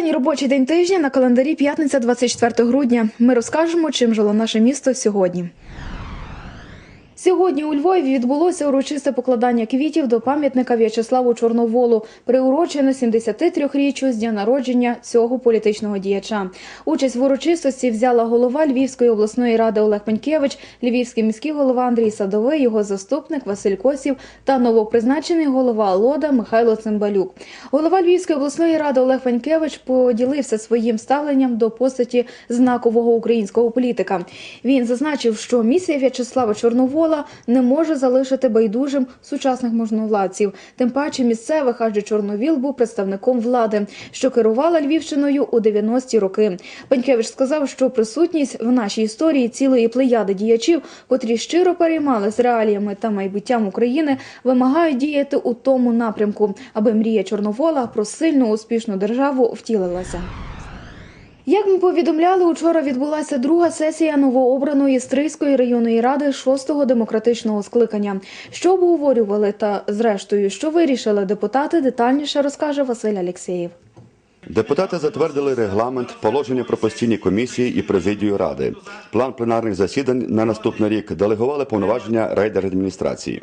Останній робочий день тижня на календарі п'ятниця 24 грудня. Ми розкажемо, чим жило наше місто сьогодні. Сьогодні у Львові відбулося урочисте покладання квітів до пам'ятника В'ячеславу Чорноволу, приурочено 73-річчю з дня народження цього політичного діяча. Участь в урочистості взяла голова Львівської обласної ради Олег Пенькевич, львівський міський голова Андрій Садовий, його заступник Василь Косів та новопризначений голова Лода Михайло Цимбалюк. Голова Львівської обласної ради Олег Пенькевич поділився своїм ставленням до постаті знакового українського політика. Він зазначив, що місія В'ячеслава Чорновола не може залишити байдужим сучасних можновладців, тим паче місцевих, адже Чорновіл був представником влади, що керувала Львівщиною у 90-ті роки. Пенькевич сказав, що присутність в нашій історії цілої плеяди діячів, котрі щиро переймалися реаліями та майбуттям України, вимагають діяти у тому напрямку, аби мрія Чорновола про сильну успішну державу втілилася. Як ми повідомляли, учора відбулася друга сесія новообраної Стрийської районної ради 6-го демократичного скликання. Що обговорювали та, зрештою, що вирішили депутати, детальніше розкаже Василь Алєксєєв. Депутати затвердили регламент, положення про постійні комісії і президію ради. План пленарних засідань на наступний рік делегували повноваження райдержадміністрації.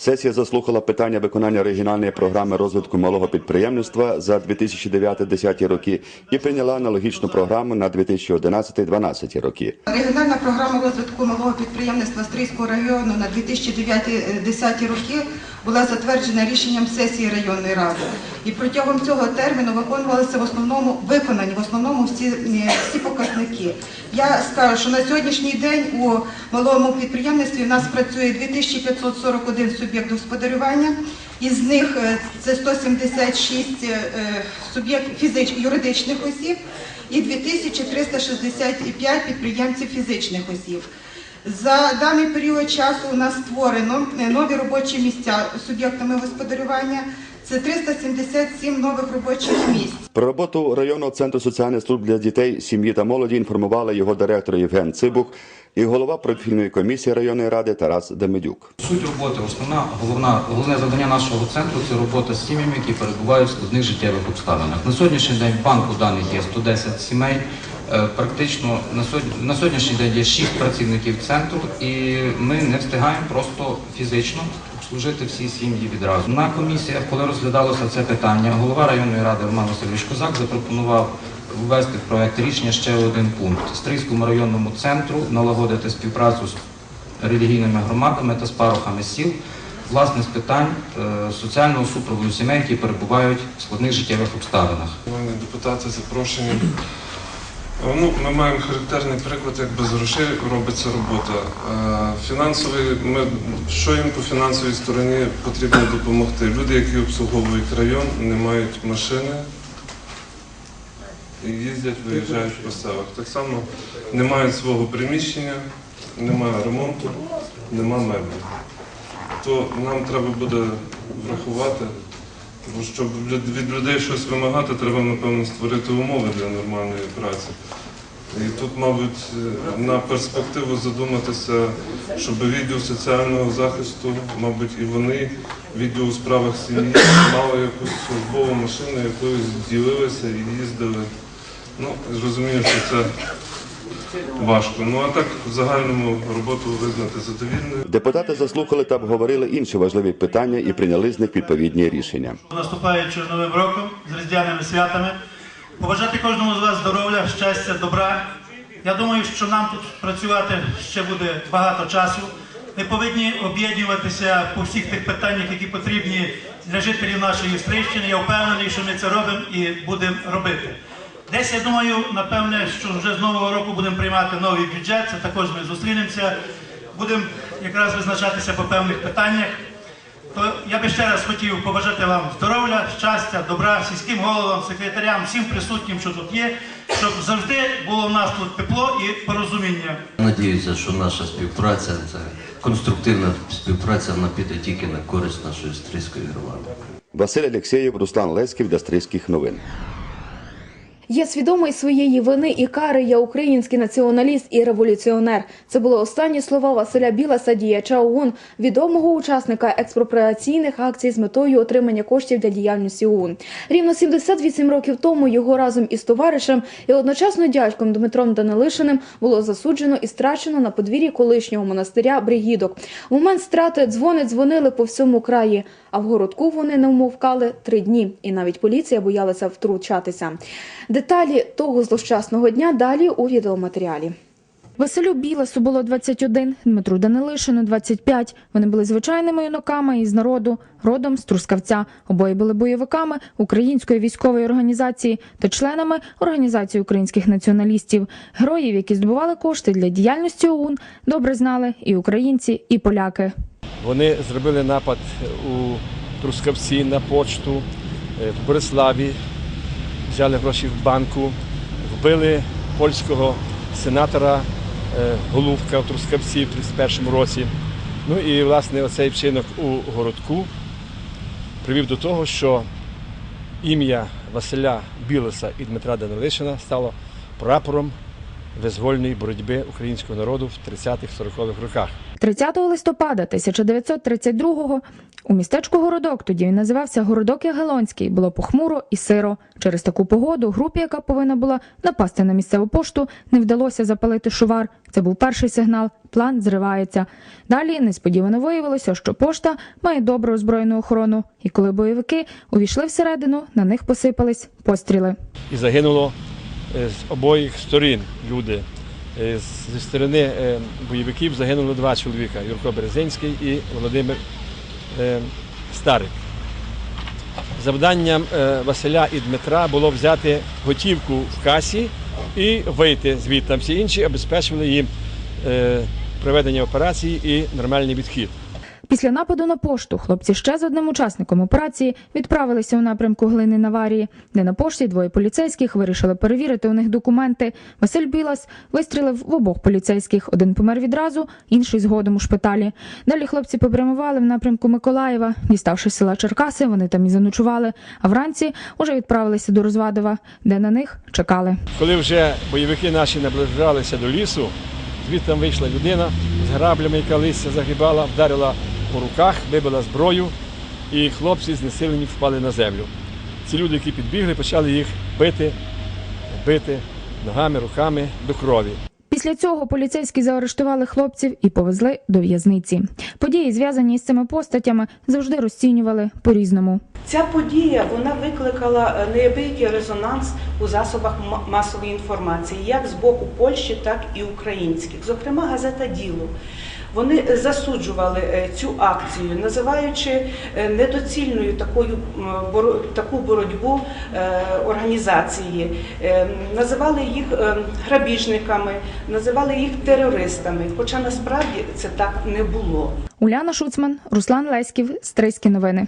Сесія заслухала питання виконання регіональної програми розвитку малого підприємництва за 2009-2010 роки і прийняла аналогічну програму на 2011-2012 роки. Регіональна програма розвитку малого підприємництва Стрийського району на 2009-2010 роки була затверджена рішенням сесії районної ради. І протягом цього терміну виконувалися в основному виконані в основному всі, е, всі показники. Я скажу, що на сьогоднішній день у малому підприємництві у нас працює 2541 суб'єкт господарювання. Із них е, це 176 е, суб'єкт фізич, юридичних осіб і 2365 підприємців фізичних осіб. За даний період часу у нас створено е, нові робочі місця суб'єктами господарювання. Це 377 нових робочих місць. Про роботу районного центру соціальних служб для дітей, сім'ї та молоді інформували його директор Євген Цибух і голова профільної комісії районної ради Тарас Демидюк. Суть роботи, основна, головна, головне завдання нашого центру це робота з сім'ями, які перебувають в складних життєвих обставинах. На сьогоднішній день в банку даних є 110 сімей. Е, Практично на сьогодні, на сьогоднішній день є 6 працівників центру, і ми не встигаємо просто фізично обслужити всі сім'ї відразу. На комісіях, коли розглядалося це питання, голова районної ради Роман Васильович Козак запропонував ввести в проект рішення ще один пункт. Стрийському районному центру налагодити співпрацю з релігійними громадами та з парохами сіл, власне, з питань е, соціального супроводу сімей, які перебувають в складних життєвих обставинах. Шановні депутати, запрошені. Ну, ми маємо характерний приклад, як без грошей робиться робота. Е, Фінансовий, ми, що їм по фінансовій стороні потрібно допомогти? Люди, які обслуговують район, не мають машини і їздять, виїжджають по селах. Так само не мають свого приміщення, немає ремонту, нема меблів. То нам треба буде врахувати. Бо щоб від людей щось вимагати, треба, напевно, створити умови для нормальної праці. І тут, мабуть, е, на перспективу задуматися, щоб відділ соціального захисту, мабуть, і вони, відділ у справах сім'ї, мали якусь службову машину, якою ділилися і їздили. Ну, зрозумію, що це важко. Ну а так в загальному роботу визнати задовільною. Депутати заслухали та обговорили інші важливі питання і прийняли з них відповідні рішення. наступаючи новим роком з різдвяними святами. Побажати кожному з вас здоров'я, щастя, добра. Я думаю, що нам тут працювати ще буде багато часу. Ми повинні об'єднуватися по всіх тих питаннях, які потрібні для жителів нашої Стрийщини. Я впевнений, що ми це робимо і будемо робити. Десь я думаю, напевне, що вже з нового року будемо приймати новий бюджет. Це також ми зустрінемося. Будемо якраз визначатися по певних питаннях. То я би ще раз хотів побажати вам здоров'я, щастя, добра, сільським головам, секретарям, всім присутнім, що тут є, щоб завжди було в нас тут тепло і порозуміння. Надіюся, що наша співпраця, це конструктивна співпраця, вона піде тільки на користь нашої стрийської громади. Василь Алєксєєв, Руслан Леськів для Стрийських новин. Я свідомий своєї вини і кари. Я український націоналіст і революціонер. Це були останні слова Василя Біласа, діяча ОУН, відомого учасника експроприаційних акцій з метою отримання коштів для діяльності ОУН. Рівно 78 років тому його разом із товаришем і одночасно дядьком Дмитром Данилишиним було засуджено і страчено на подвір'ї колишнього монастиря Бригідок. В момент страти дзвони дзвонили по всьому краї, а в городку вони не вмовкали три дні, і навіть поліція боялася втручатися. Деталі того злощасного дня далі у відеоматеріалі. Василю Біласу було 21, Дмитру Данилишину 25. Вони були звичайними юнаками із народу, родом з Трускавця. Обоє були бойовиками української військової організації та членами організації українських націоналістів. Героїв, які здобували кошти для діяльності ОУН, добре знали і українці, і поляки. Вони зробили напад у Трускавці на почту, е, в Бориславі, взяли гроші в банку, вбили польського сенатора е, Голубка в Трускавці в 31 році. Ну і власне оцей вчинок у городку привів до того, що ім'я Василя Білоса і Дмитра Данилишина стало прапором визвольної боротьби українського народу в 30-40-х роках. 30 листопада 1932-го у містечку Городок, тоді він називався Городок Ягелонський, було похмуро і сиро. Через таку погоду групі, яка повинна була напасти на місцеву пошту, не вдалося запалити шувар. Це був перший сигнал. План зривається. Далі несподівано виявилося, що пошта має добру озброєну охорону, і коли бойовики увійшли всередину, на них посипались постріли. і загинуло е, з обох сторін люди. Е, Зі сторони е, бойовиків загинуло два чоловіка Юрко Березинський і Володимир е, Старик. Завданням Василя і Дмитра було взяти готівку в касі і вийти звідти. Всі інші обезпечували їм проведення операції і нормальний відхід. Після нападу на пошту хлопці ще з одним учасником операції відправилися у напрямку глини Наварії, де на пошті двоє поліцейських вирішили перевірити у них документи. Василь Білас вистрілив в обох поліцейських. Один помер відразу, інший згодом у шпиталі. Далі хлопці попрямували в напрямку Миколаєва. Діставши села Черкаси, вони там і заночували. А вранці уже відправилися до Розвадова, де на них чекали. Коли вже бойовики наші наближалися до лісу, звідти вийшла людина з граблями, яка листя загибала, вдарила по руках, вибила зброю, і хлопці знесилені впали на землю. Ці люди, які підбігли, почали їх бити, бити ногами, руками до крові. Після цього поліцейські заарештували хлопців і повезли до в'язниці. Події, зв'язані з цими постатями, завжди розцінювали по-різному. Ця подія вона викликала неабиякий резонанс у засобах масової інформації, як з боку Польщі, так і українських. Зокрема, газета Діло. Вони засуджували е, цю акцію, називаючи е, недоцільною такою таку боротьбу е, організації, Е, називали їх е, грабіжниками, називали їх терористами. Хоча насправді це так не було. Уляна Шуцман, Руслан Леськів, Стрийські новини.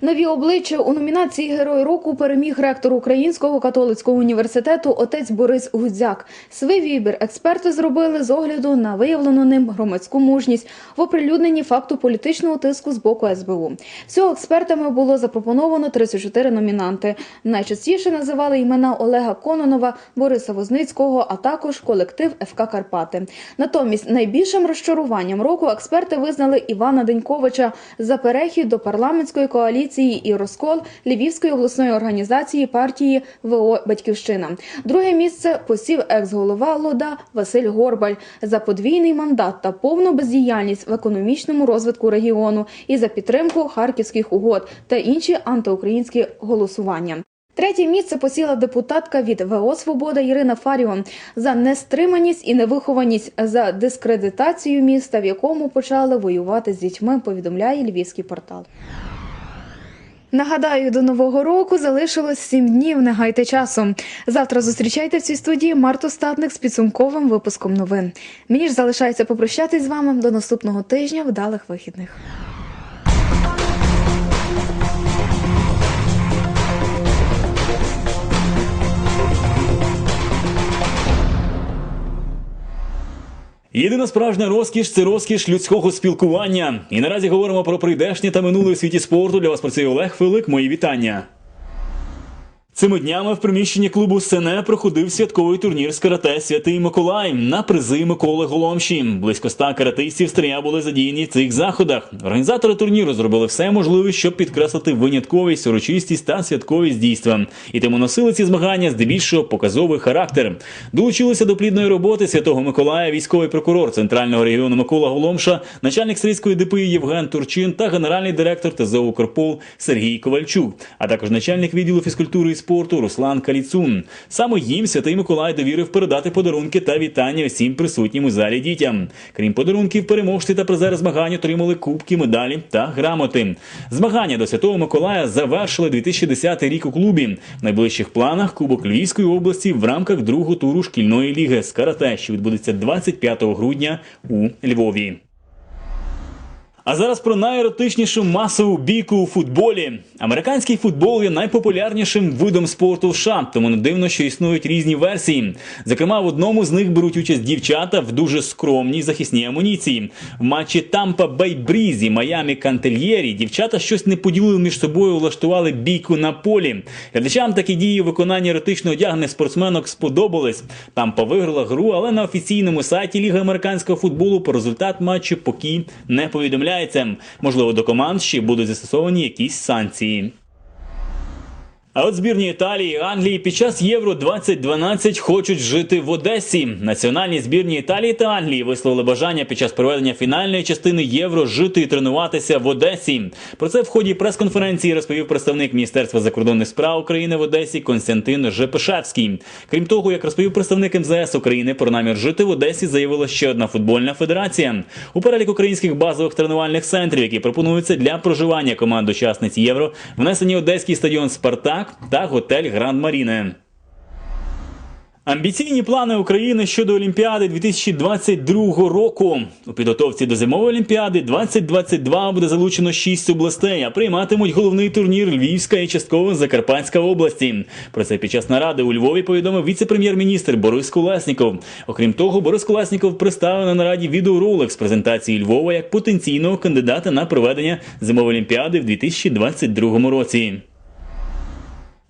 Нові обличчя у номінації Герой року переміг ректор Українського католицького університету отець Борис Гудзяк. Свій вибір експерти зробили з огляду на виявлену ним громадську мужність в оприлюдненні факту політичного тиску з боку СБУ. Всього експертами було запропоновано 34 номінанти. Найчастіше називали імена Олега Кононова, Бориса Возницького, а також колектив ФК Карпати. Натомість найбільшим розчаруванням року експерти визнали Івана Деньковича за перехід до парламентської коаліції і розкол Львівської обласної організації партії ВО Батьківщина. Друге місце посів екс-голова Лода Василь Горбаль за подвійний мандат та повну бездіяльність в економічному розвитку регіону і за підтримку харківських угод та інші антиукраїнські голосування. Третє місце посіла депутатка від ВО Свобода Ірина Фаріон за нестриманість і невихованість за дискредитацію міста, в якому почали воювати з дітьми. Повідомляє львівський портал. Нагадаю, до нового року залишилось сім днів. Не гайте часу. Завтра зустрічайте в цій студії Марту Статник з підсумковим випуском новин. Мені ж залишається попрощатись з вами до наступного тижня. Вдалих вихідних. Єдина справжня розкіш це розкіш людського спілкування. І наразі говоримо про прийдешнє та минуле у світі спорту. Для вас працює Олег Филик. Мої вітання. Цими днями в приміщенні клубу Сене проходив святковий турнір з карате Святий Миколай на призи Миколи Голомші. Близько ста каратистів стрія були задіяні в цих заходах. Організатори турніру зробили все можливе, щоб підкреслити винятковість, урочистість та святковість дійства. І тому носили ці змагання здебільшого показовий характер. Долучилися до плідної роботи Святого Миколая військовий прокурор центрального регіону Микола Голомша, начальник стрийської ДПІ Євген Турчин та генеральний директор ТЗО «Укрпол» Сергій Ковальчук, а також начальник відділу фізкультури і спорту Руслан Каліцун. Саме їм святий Миколай довірив передати подарунки та вітання усім присутнім у залі дітям. Крім подарунків, переможці та призери змагань отримали кубки, медалі та грамоти. Змагання до Святого Миколая завершили 2010 рік у клубі. В найближчих планах Кубок Львівської області в рамках другого туру шкільної ліги з карате, що відбудеться 25 грудня у Львові. А зараз про найеротичнішу масову бійку у футболі. Американський футбол є найпопулярнішим видом спорту в США, тому не дивно, що існують різні версії. Зокрема, в одному з них беруть участь дівчата в дуже скромній захисній амуніції. В матчі Тампа Бей Брізі, Майамі Кантельєрі дівчата щось не поділили між собою, влаштували бійку на полі. Глядачам такі дії у виконанні еротично одягнених спортсменок сподобались. Тампа виграла гру, але на офіційному сайті Ліги американського футболу про результат матчу поки не повідомляється. Можливо, до команд ще будуть застосовані якісь санкції. А от збірні Італії і Англії під час Євро 2012 хочуть жити в Одесі. Національні збірні Італії та Англії висловили бажання під час проведення фінальної частини Євро жити і тренуватися в Одесі. Про це в ході прес-конференції розповів представник Міністерства закордонних справ України в Одесі Константин Жепишевський. Крім того, як розповів представник МЗС України про намір жити в Одесі, заявила ще одна футбольна федерація. У перелік українських базових тренувальних центрів, які пропонуються для проживання команд учасниць Євро, внесені одеський стадіон Спартак та готель Гранд Маріне. Амбіційні плани України щодо Олімпіади 2022 року. У підготовці до зимової олімпіади 2022 буде залучено 6 областей, а прийматимуть головний турнір Львівська і частково Закарпатська області. Про це під час наради у Львові повідомив віце-прем'єр-міністр Борис Колесніков. Окрім того, Борис Колесніков представив на нараді відеоролик з презентації Львова як потенційного кандидата на проведення зимової олімпіади в 2022 році.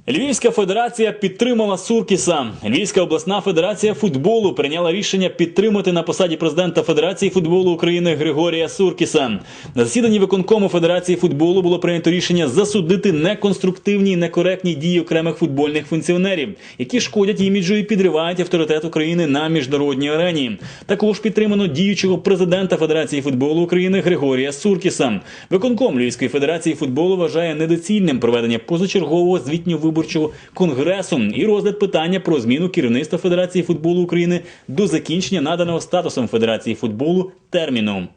Львівська федерація підтримала Суркіса. Львівська обласна федерація футболу прийняла рішення підтримати на посаді президента Федерації футболу України Григорія Суркіса. На засіданні виконкому Федерації футболу було прийнято рішення засудити неконструктивні і некоректні дії окремих футбольних функціонерів, які шкодять іміджу і підривають авторитет України на міжнародній арені. Також підтримано діючого президента Федерації футболу України Григорія Суркіса. Виконком Львівської федерації футболу вважає недоцільним проведення позачергового звітньо виборчого конгресу і розгляд питання про зміну керівництва Федерації футболу України до закінчення наданого статусом Федерації футболу терміну.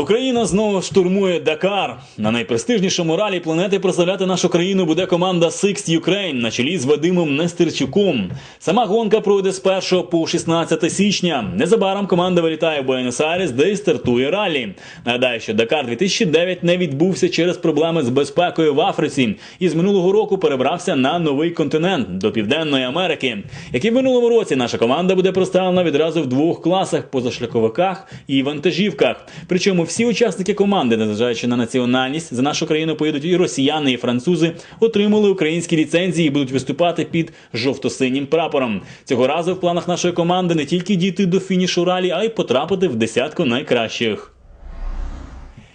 Україна знову штурмує Дакар. На найпрестижнішому ралі планети прославляти нашу країну буде команда Six Ukraine на чолі з Вадимом Нестерчуком. Сама гонка пройде з 1 по 16 січня. Незабаром команда вилітає в Буенос-Айрес, де й стартує ралі. Нагадаю, що Дакар 2009 не відбувся через проблеми з безпекою в Африці і з минулого року перебрався на новий континент до Південної Америки. Як і в минулому році, наша команда буде представлена відразу в двох класах позашляховиках і вантажівках. Причому всі учасники команди, незважаючи на національність, за нашу країну поїдуть і росіяни, і французи, отримали українські ліцензії і будуть виступати під жовто-синім прапором. Цього разу в планах нашої команди не тільки дійти до фінішу ралі, а й потрапити в десятку найкращих.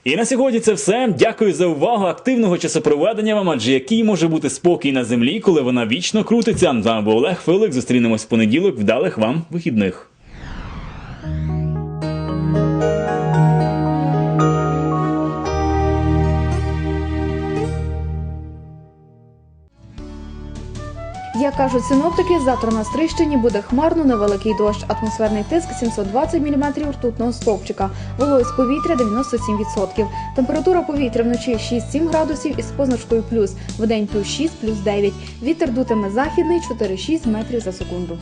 І на сьогодні це все. Дякую за увагу. Активного часопроведення вам, адже який може бути спокій на землі, коли вона вічно крутиться. З вами був Олег Филик. Зустрінемось в понеділок. Вдалих вам вихідних. Як кажуть синоптики, завтра на Стрищині буде хмарно невеликий дощ, атмосферний тиск 720 мм ртутного стовпчика, вологість повітря 97%. Температура повітря вночі 6-7 градусів із позначкою плюс, в день плюс 6, плюс 9. Вітер дутиме західний 4-6 метрів за секунду.